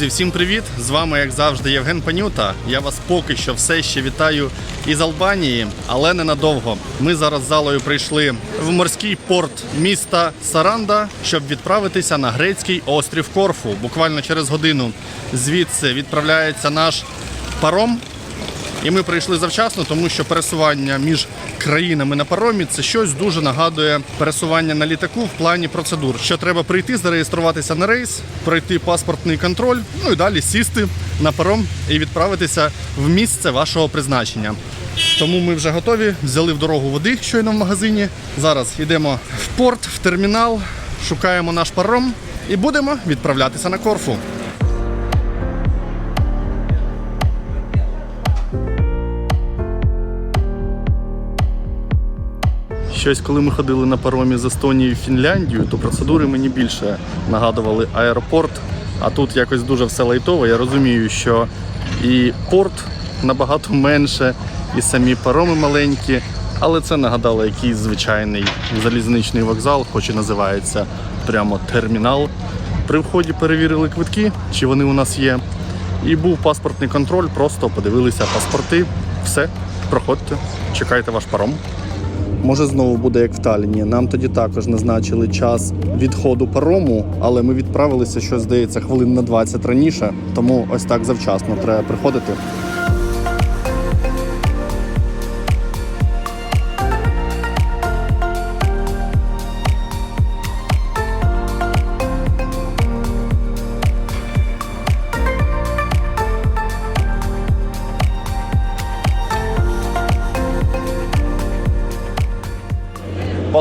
Друзі, всім привіт! З вами, як завжди, Євген Панюта. Я вас поки що все ще вітаю із Албанії, але ненадовго. Ми зараз з залою прийшли в морський порт міста Саранда, щоб відправитися на грецький острів Корфу. Буквально через годину звідси відправляється наш паром. І ми прийшли завчасно, тому що пересування між країнами на паромі це щось дуже нагадує пересування на літаку в плані процедур. Що треба прийти, зареєструватися на рейс, пройти паспортний контроль, ну і далі сісти на паром і відправитися в місце вашого призначення. Тому ми вже готові, взяли в дорогу води щойно в магазині. Зараз йдемо в порт, в термінал, шукаємо наш паром і будемо відправлятися на Корфу. Щось, коли ми ходили на паромі з Естонії в Фінляндію, то процедури мені більше нагадували аеропорт. А тут якось дуже все лайтово. Я розумію, що і порт набагато менше, і самі пароми маленькі, але це нагадало якийсь звичайний залізничний вокзал, хоч і називається прямо термінал. При вході перевірили квитки, чи вони у нас є. І був паспортний контроль, просто подивилися паспорти. Все, проходьте, чекайте ваш паром. Може знову буде як в Талліні. Нам тоді також назначили час відходу парому, але ми відправилися, що здається, хвилин на 20 раніше. Тому ось так завчасно треба приходити.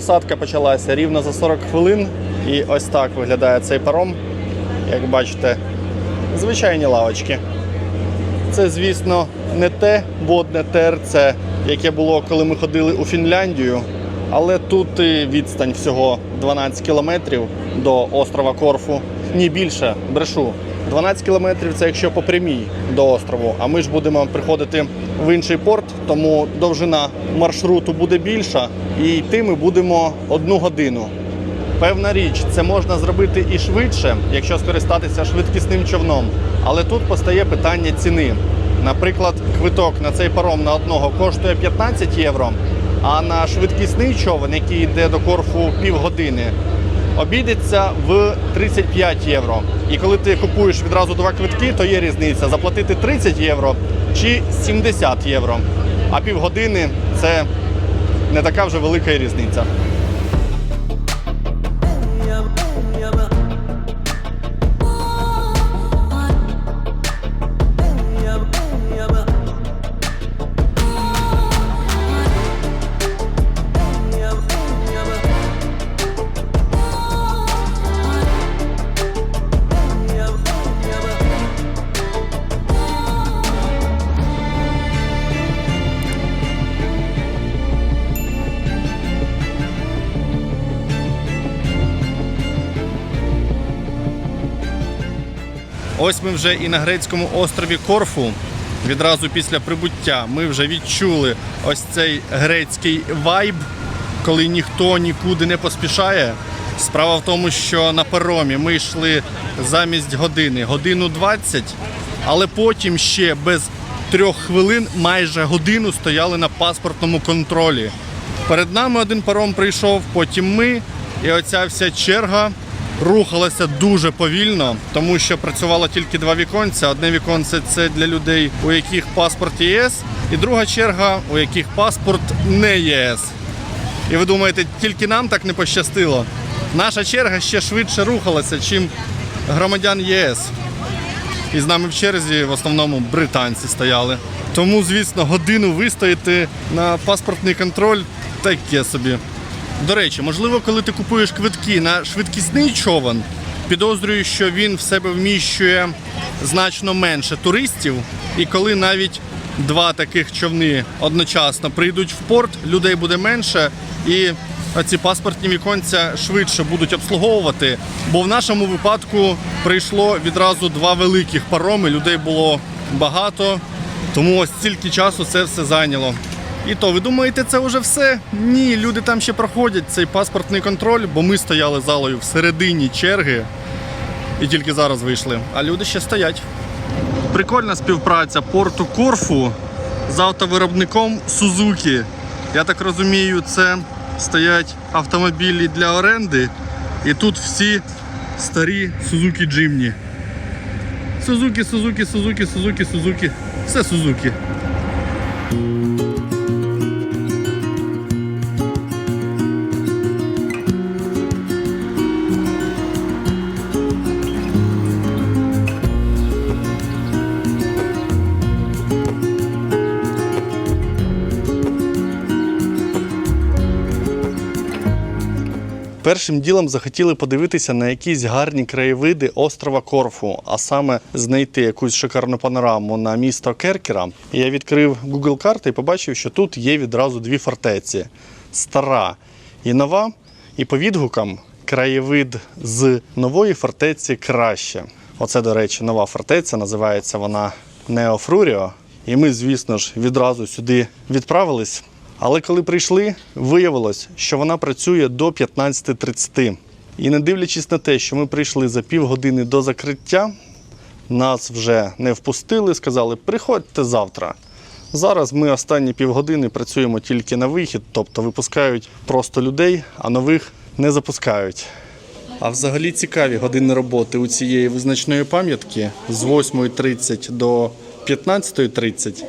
Посадка почалася рівно за 40 хвилин, і ось так виглядає цей паром. Як бачите, звичайні лавочки. Це, звісно, не те водне терце, яке було, коли ми ходили у Фінляндію, але тут і відстань всього 12 кілометрів до острова Корфу. Ні більше, брешу. 12 кілометрів це якщо по прямій до острову. А ми ж будемо приходити в інший порт, тому довжина маршруту буде більша, і йти ми будемо одну годину. Певна річ, це можна зробити і швидше, якщо скористатися швидкісним човном. Але тут постає питання ціни. Наприклад, квиток на цей паром на одного коштує 15 євро, а на швидкісний човен, який йде до Корфу півгодини, обійдеться в 35 євро. І коли ти купуєш відразу два квитки, то є різниця заплатити 30 євро чи 70 євро. А півгодини це не така вже велика різниця. Ось ми вже і на грецькому острові Корфу. Відразу після прибуття ми вже відчули ось цей грецький вайб, коли ніхто нікуди не поспішає. Справа в тому, що на паромі ми йшли замість години, годину 20, але потім ще без трьох хвилин майже годину стояли на паспортному контролі. Перед нами один паром прийшов, потім ми, і оця вся черга рухалася дуже повільно, тому що працювало тільки два віконця. Одне віконце це для людей, у яких паспорт ЄС, і друга черга, у яких паспорт не ЄС. І ви думаєте, тільки нам так не пощастило? Наша черга ще швидше рухалася, чим громадян ЄС. І з нами в черзі в основному британці стояли. Тому, звісно, годину вистояти на паспортний контроль таке собі. До речі, можливо, коли ти купуєш квитки на швидкісний човен, підозрюю, що він в себе вміщує значно менше туристів, і коли навіть два таких човни одночасно прийдуть в порт, людей буде менше, і ці паспортні віконця швидше будуть обслуговувати. Бо в нашому випадку прийшло відразу два великих пароми, людей було багато, тому ось стільки часу це все зайняло. І то, ви думаєте, це вже все? Ні, люди там ще проходять цей паспортний контроль, бо ми стояли залою всередині черги. і тільки зараз вийшли. А люди ще стоять. Прикольна співпраця порту Корфу з автовиробником Сузуки. Я так розумію, це стоять автомобілі для оренди. І тут всі старі Сузуки Джимні. Сузуки, Сузуки, Сузуки, Сузуки, Сузуки. Все Сузуки. Першим ділом захотіли подивитися на якісь гарні краєвиди острова Корфу, а саме знайти якусь шикарну панораму на місто Керкера. Я відкрив Google карти і побачив, що тут є відразу дві фортеці: стара і нова. І по відгукам краєвид з нової фортеці краще. Оце, до речі, нова фортеця. Називається вона Неофруріо. І ми, звісно ж, відразу сюди відправились. Але коли прийшли, виявилось, що вона працює до 15.30. І не дивлячись на те, що ми прийшли за півгодини до закриття, нас вже не впустили, сказали, приходьте завтра. Зараз ми останні півгодини працюємо тільки на вихід, тобто випускають просто людей, а нових не запускають. А взагалі цікаві години роботи у цієї визначної пам'ятки з 8.30 до 15.30.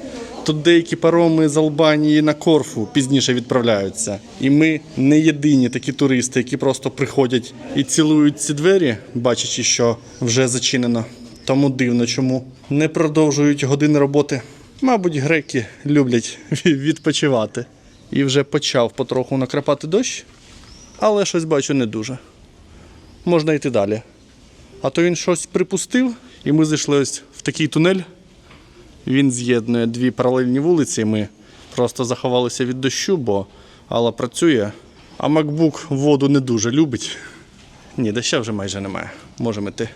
Тут деякі пароми з Албанії на Корфу пізніше відправляються. І ми не єдині такі туристи, які просто приходять і цілують ці двері, бачачи, що вже зачинено. Тому дивно, чому не продовжують години роботи. Мабуть, греки люблять відпочивати. І вже почав потроху накрапати дощ, але щось бачу не дуже. Можна йти далі. А то він щось припустив, і ми зайшли ось в такий тунель. Він з'єднує дві паралельні вулиці. Ми просто заховалися від дощу, бо Алла працює, а MacBook воду не дуже любить. Ні, доща вже майже немає. Можемо йти.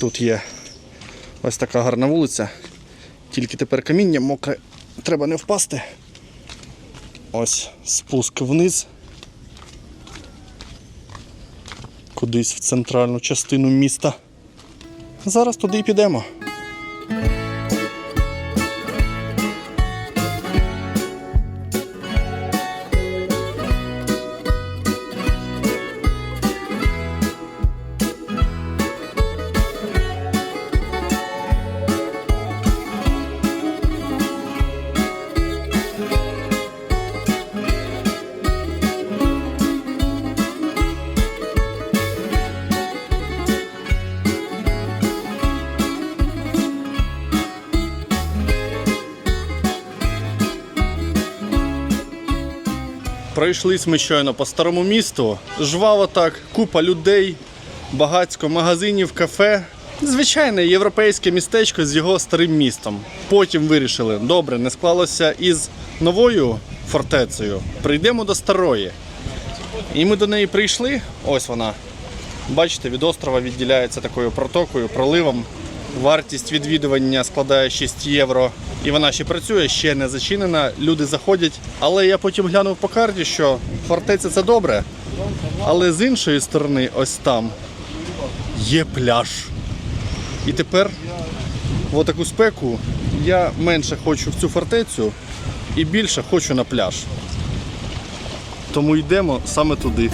Тут є ось така гарна вулиця. Тільки тепер каміння мокре. Треба не впасти. Ось спуск вниз. Кудись в центральну частину міста. Зараз туди і підемо. Пройшлись ми щойно по старому місту. Жваво так, купа людей, багацько магазинів, кафе. Звичайне європейське містечко з його старим містом. Потім вирішили, добре, не склалося із новою фортецею. Прийдемо до старої. І ми до неї прийшли. Ось вона. Бачите, від острова відділяється такою протокою, проливом. Вартість відвідування складає 6 євро. І вона ще працює, ще не зачинена. Люди заходять. Але я потім глянув по карті, що фортеця це добре. Але з іншої сторони, ось там є пляж. І тепер в таку спеку я менше хочу в цю фортецю і більше хочу на пляж. Тому йдемо саме туди.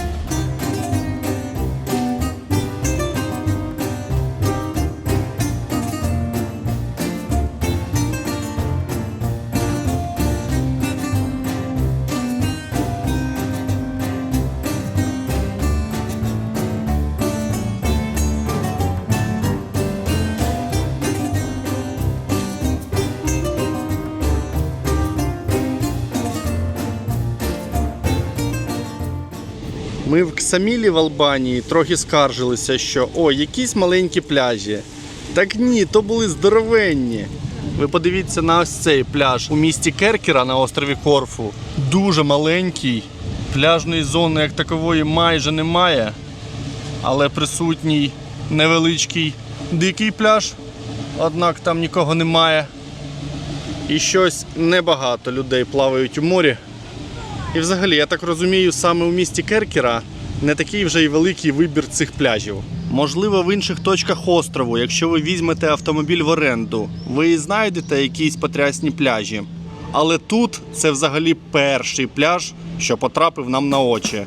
В в Албанії трохи скаржилися, що о, якісь маленькі пляжі. Так ні, то були здоровенні. Ви подивіться на ось цей пляж у місті Керкера на острові Корфу. Дуже маленький. Пляжної зони як такової майже немає, але присутній невеличкий дикий пляж. Однак там нікого немає. І щось небагато людей плавають у морі. І взагалі, я так розумію, саме у місті Керкера не такий вже й великий вибір цих пляжів. Можливо, в інших точках острову, якщо ви візьмете автомобіль в оренду, ви знайдете якісь потрясні пляжі. Але тут це взагалі перший пляж, що потрапив нам на очі.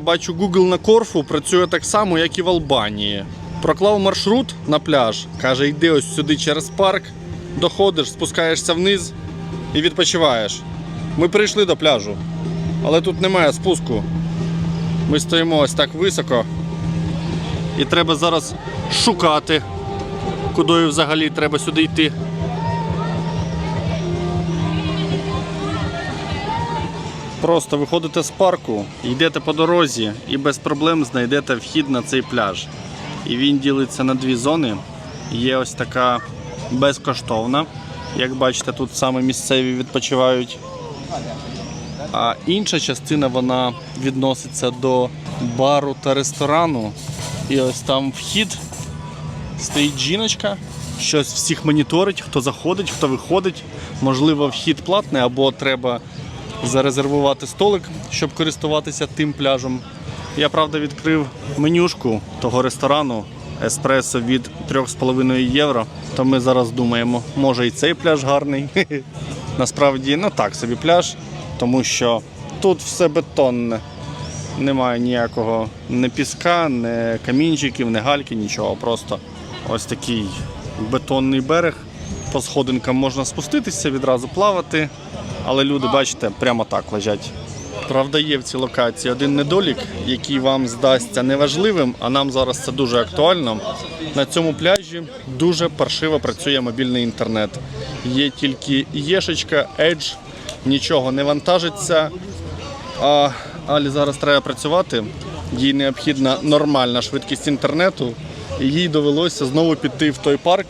Я бачу, Google на Корфу працює так само, як і в Албанії. Проклав маршрут на пляж, каже, йди ось сюди через парк, доходиш, спускаєшся вниз і відпочиваєш. Ми прийшли до пляжу, але тут немає спуску. Ми стоїмо ось так високо. І треба зараз шукати, куди взагалі треба сюди йти. Просто виходите з парку, йдете по дорозі і без проблем знайдете вхід на цей пляж. І він ділиться на дві зони. Є ось така безкоштовна. Як бачите, тут саме місцеві відпочивають. А інша частина вона відноситься до бару та ресторану. І ось там вхід стоїть жіночка, щось всіх моніторить, хто заходить, хто виходить. Можливо, вхід платний або треба зарезервувати столик, щоб користуватися тим пляжем. Я правда відкрив менюшку того ресторану еспресо від 3,5 євро. То ми зараз думаємо, може і цей пляж гарний. Насправді, ну так собі пляж, тому що тут все бетонне. Немає ніякого ні піска, ні камінчиків, ні гальки, нічого. Просто ось такий бетонний берег. По сходинкам можна спуститися, відразу плавати. Але люди, бачите, прямо так лежать. Правда, є в цій локації один недолік, який вам здасться неважливим, а нам зараз це дуже актуально. На цьому пляжі дуже паршиво працює мобільний інтернет. Є тільки єшечка, Edge, нічого не вантажиться. А Алі зараз треба працювати. Їй необхідна нормальна швидкість інтернету. І їй довелося знову піти в той парк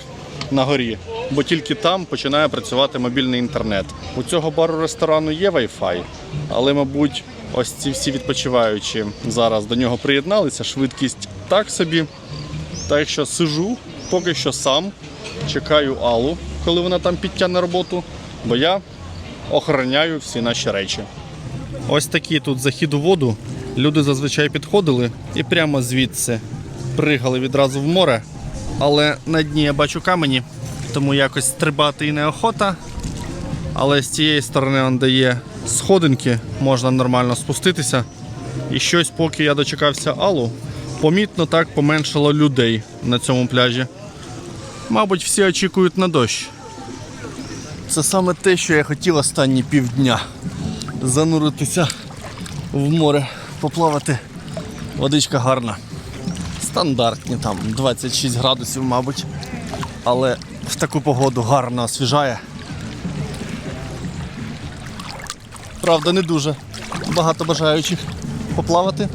на горі, бо тільки там починає працювати мобільний інтернет. У цього бару ресторану є Wi-Fi, але, мабуть, ось ці всі відпочиваючі зараз до нього приєдналися. Швидкість так собі. Так що сижу поки що сам, чекаю Аллу, коли вона там підтягне роботу, бо я охороняю всі наші речі. Ось такий тут захід у воду. Люди зазвичай підходили і прямо звідси пригали відразу в море. Але на дні я бачу камені, тому якось стрибати і неохота. Але з цієї сторони он дає сходинки, можна нормально спуститися. І щось, поки я дочекався Аллу, помітно так поменшало людей на цьому пляжі. Мабуть, всі очікують на дощ. Це саме те, що я хотів останні півдня. Зануритися в море, поплавати. Водичка гарна. Стандартні там 26 градусів, мабуть. Але в таку погоду гарно освіжає. Правда, не дуже. Багато бажаючих поплавати.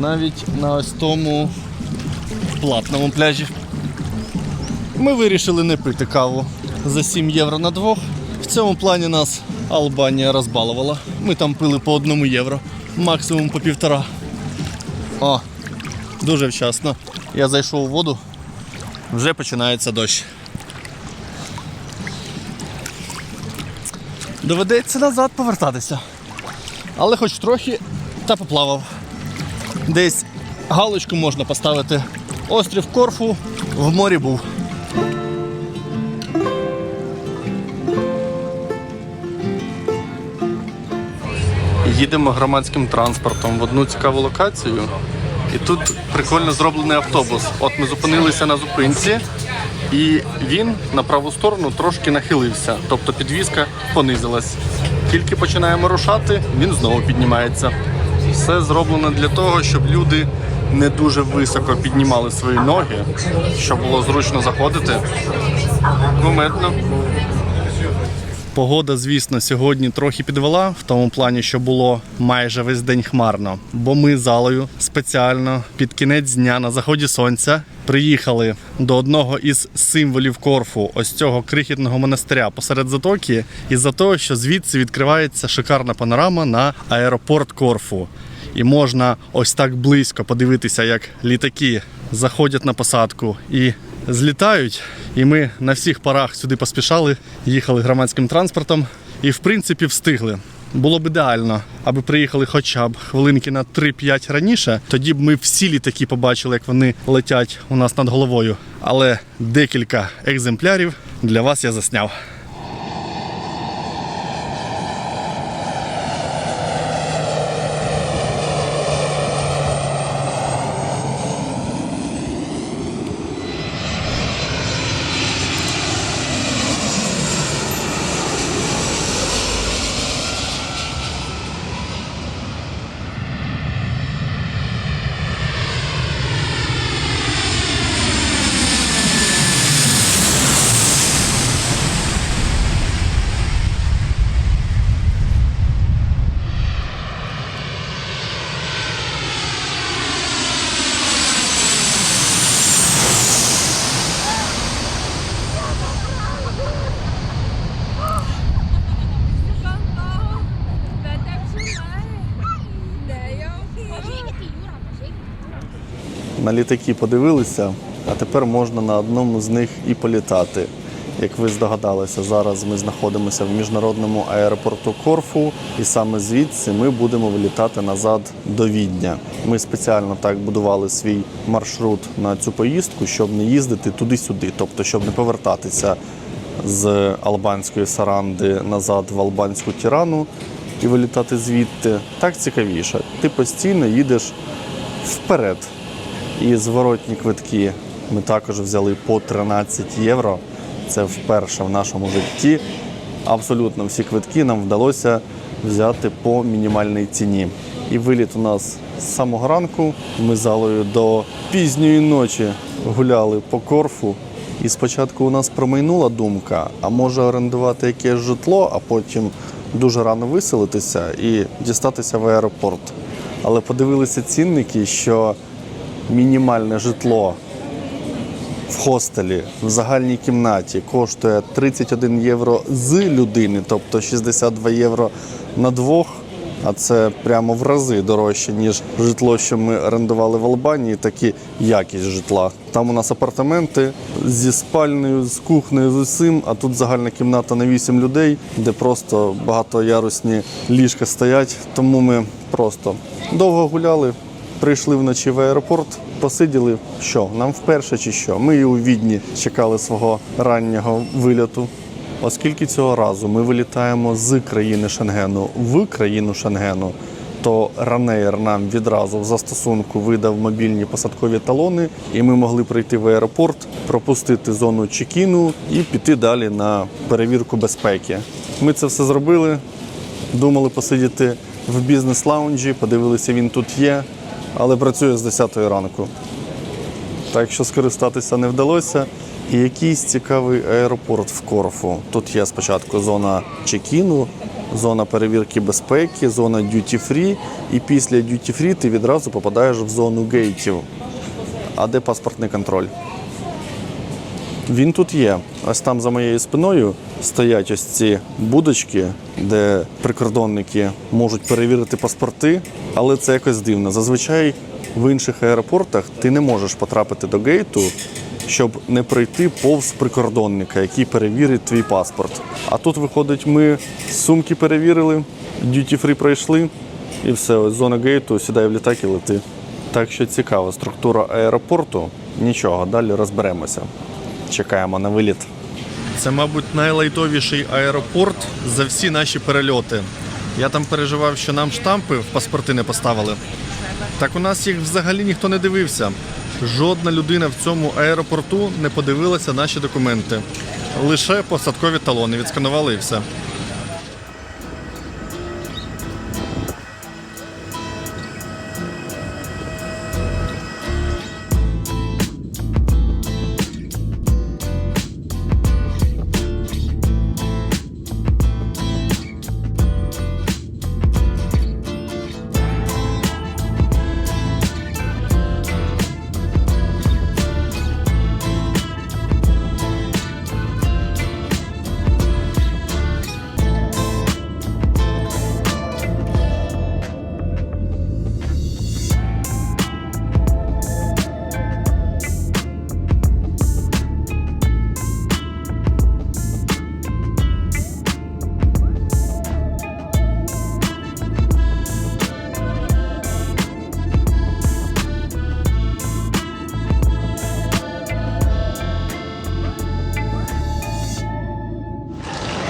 Навіть на ось тому платному пляжі. Ми вирішили не пити каву за 7 євро на двох. В цьому плані нас Албанія розбалувала. Ми там пили по одному євро, максимум по півтора. О, дуже вчасно. Я зайшов у воду, вже починається дощ. Доведеться назад повертатися. Але хоч трохи та поплавав. Десь галочку можна поставити. Острів Корфу в морі був. Їдемо громадським транспортом в одну цікаву локацію. І тут прикольно зроблений автобус. От ми зупинилися на зупинці, і він на праву сторону трошки нахилився, тобто підвізка понизилась. Тільки починаємо рушати, він знову піднімається. Все зроблено для того, щоб люди не дуже високо піднімали свої ноги, щоб було зручно заходити. Кумедно. Погода, звісно, сьогодні трохи підвела в тому плані, що було майже весь день хмарно. Бо ми з Алою спеціально під кінець дня на заході сонця приїхали до одного із символів Корфу, ось цього крихітного монастиря посеред затоки, із-за того, що звідси відкривається шикарна панорама на аеропорт Корфу. І можна ось так близько подивитися, як літаки заходять на посадку і злітають. І ми на всіх парах сюди поспішали, їхали громадським транспортом і, в принципі, встигли. Було б ідеально, аби приїхали хоча б хвилинки на 3-5 раніше. Тоді б ми всі літаки побачили, як вони летять у нас над головою. Але декілька екземплярів для вас я засняв. На літаки подивилися, а тепер можна на одному з них і політати. Як ви здогадалися, зараз ми знаходимося в міжнародному аеропорту Корфу, і саме звідси ми будемо вилітати назад до Відня. Ми спеціально так будували свій маршрут на цю поїздку, щоб не їздити туди-сюди, тобто щоб не повертатися з албанської саранди назад в албанську тірану і вилітати звідти. Так цікавіше. Ти постійно їдеш вперед. І зворотні квитки ми також взяли по 13 євро. Це вперше в нашому житті. Абсолютно всі квитки нам вдалося взяти по мінімальній ціні. І виліт у нас з самого ранку. Ми залою до пізньої ночі гуляли по корфу. І спочатку у нас промайнула думка, а може орендувати якесь житло, а потім дуже рано виселитися і дістатися в аеропорт. Але подивилися цінники, що мінімальне житло в хостелі в загальній кімнаті коштує 31 євро з людини, тобто 62 євро на двох. А це прямо в рази дорожче, ніж житло, що ми орендували в Албанії, так і якість житла. Там у нас апартаменти зі спальнею, з кухнею, з усім, а тут загальна кімната на 8 людей, де просто багатоярусні ліжка стоять. Тому ми просто довго гуляли, Прийшли вночі в аеропорт, посиділи. Що нам вперше чи що? Ми і у відні чекали свого раннього вильоту. Оскільки цього разу ми вилітаємо з країни Шенгену в країну Шенгену, то Ранеєр нам відразу в застосунку видав мобільні посадкові талони, і ми могли прийти в аеропорт, пропустити зону чекіну і піти далі на перевірку безпеки. Ми це все зробили. Думали посидіти в бізнес-лаунджі, подивилися, він тут є але працює з 10 ранку. Так що скористатися не вдалося. І якийсь цікавий аеропорт в Корфу. Тут є спочатку зона чекіну, зона перевірки безпеки, зона дюті-фрі, і після дюті-фрі ти відразу попадаєш в зону гейтів. А де паспортний контроль? Він тут є. Ось там за моєю спиною стоять ось ці будочки, де прикордонники можуть перевірити паспорти, але це якось дивно. Зазвичай в інших аеропортах ти не можеш потрапити до гейту, щоб не пройти повз прикордонника, який перевірить твій паспорт. А тут, виходить, ми сумки перевірили, дюті-фрі пройшли, і все, ось зона гейту, сідай в літак і лети. Так що цікава структура аеропорту. Нічого, далі розберемося. Чекаємо на виліт. Це, мабуть, найлайтовіший аеропорт за всі наші перельоти. Я там переживав, що нам штампи в паспорти не поставили. Так у нас їх взагалі ніхто не дивився. Жодна людина в цьому аеропорту не подивилася наші документи. Лише посадкові талони відсканували і все.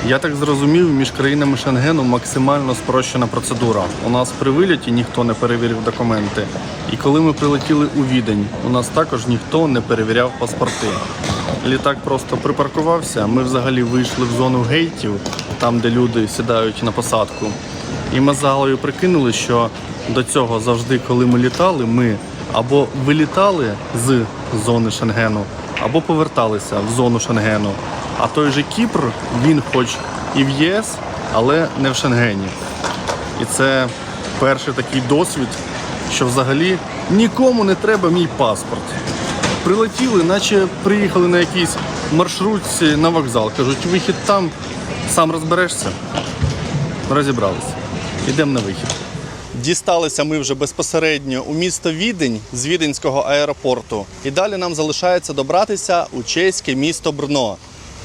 Я так зрозумів, між країнами Шенгену максимально спрощена процедура. У нас при виліті ніхто не перевірив документи. І коли ми прилетіли у Відень, у нас також ніхто не перевіряв паспорти. Літак просто припаркувався. Ми взагалі вийшли в зону гейтів, там де люди сідають на посадку. І ми з прикинули, що до цього завжди, коли ми літали, ми або вилітали з зони Шенгену, або поверталися в зону Шенгену. А той же Кіпр, він хоч і в ЄС, але не в Шенгені. І це перший такий досвід, що взагалі нікому не треба мій паспорт. Прилетіли, наче приїхали на якійсь маршрутці на вокзал. Кажуть, вихід там, сам розберешся. Розібралися. Йдемо на вихід. Дісталися ми вже безпосередньо у місто Відень з Віденського аеропорту. І далі нам залишається добратися у чеське місто Брно.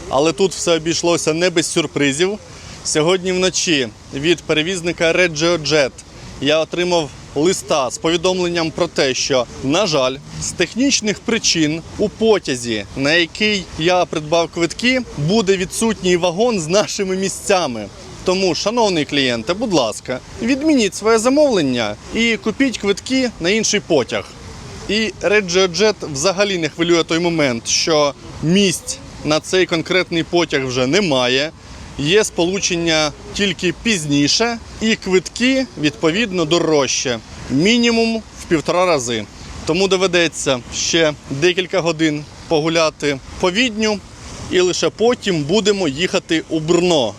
Але тут все обійшлося не без сюрпризів. Сьогодні вночі від перевізника RegioJet я отримав листа з повідомленням про те, що, на жаль, з технічних причин у потязі, на який я придбав квитки, буде відсутній вагон з нашими місцями. Тому, шановний клієнте, будь ласка, відмініть своє замовлення і купіть квитки на інший потяг. І RegioJet взагалі не хвилює той момент, що місць на цей конкретний потяг вже немає. Є сполучення тільки пізніше, і квитки відповідно дорожче, мінімум в півтора рази. Тому доведеться ще декілька годин погуляти по відню, і лише потім будемо їхати у Брно.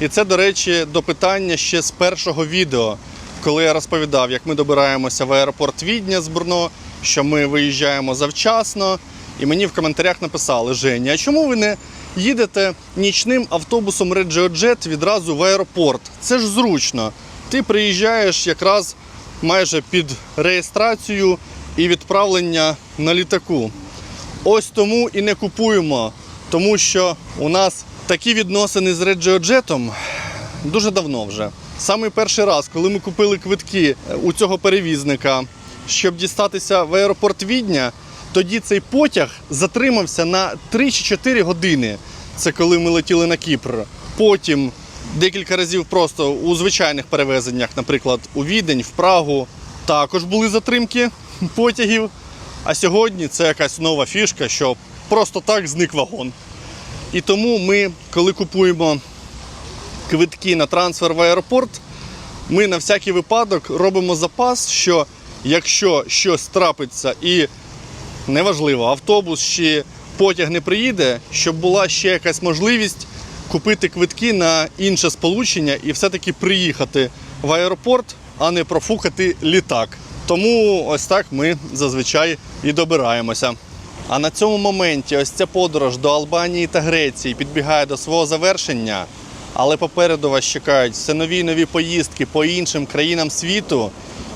І це, до речі, до питання ще з першого відео, коли я розповідав, як ми добираємося в аеропорт Відня з Брно, що ми виїжджаємо завчасно. І мені в коментарях написали: Женя, а чому ви не їдете нічним автобусом RegioJet відразу в аеропорт? Це ж зручно. Ти приїжджаєш якраз майже під реєстрацію і відправлення на літаку. Ось тому і не купуємо, тому що у нас такі відносини з RegioJet дуже давно вже. Саме перший раз, коли ми купили квитки у цього перевізника, щоб дістатися в аеропорт Відня, тоді цей потяг затримався на 3 чи 4 години. Це коли ми летіли на Кіпр. Потім декілька разів просто у звичайних перевезеннях, наприклад, у Відень, в Прагу, також були затримки потягів. А сьогодні це якась нова фішка, що просто так зник вагон. І тому ми, коли купуємо квитки на трансфер в аеропорт, ми на всякий випадок робимо запас, що якщо щось трапиться і неважливо, автобус чи потяг не приїде, щоб була ще якась можливість купити квитки на інше сполучення і все-таки приїхати в аеропорт, а не профукати літак. Тому ось так ми зазвичай і добираємося. А на цьому моменті ось ця подорож до Албанії та Греції підбігає до свого завершення. Але попереду вас чекають все нові нові поїздки по іншим країнам світу.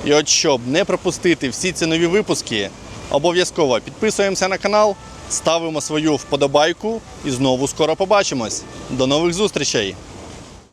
І от щоб не пропустити всі ці нові випуски, обов'язково підписуємося на канал, ставимо свою вподобайку і знову скоро побачимось. До нових зустрічей!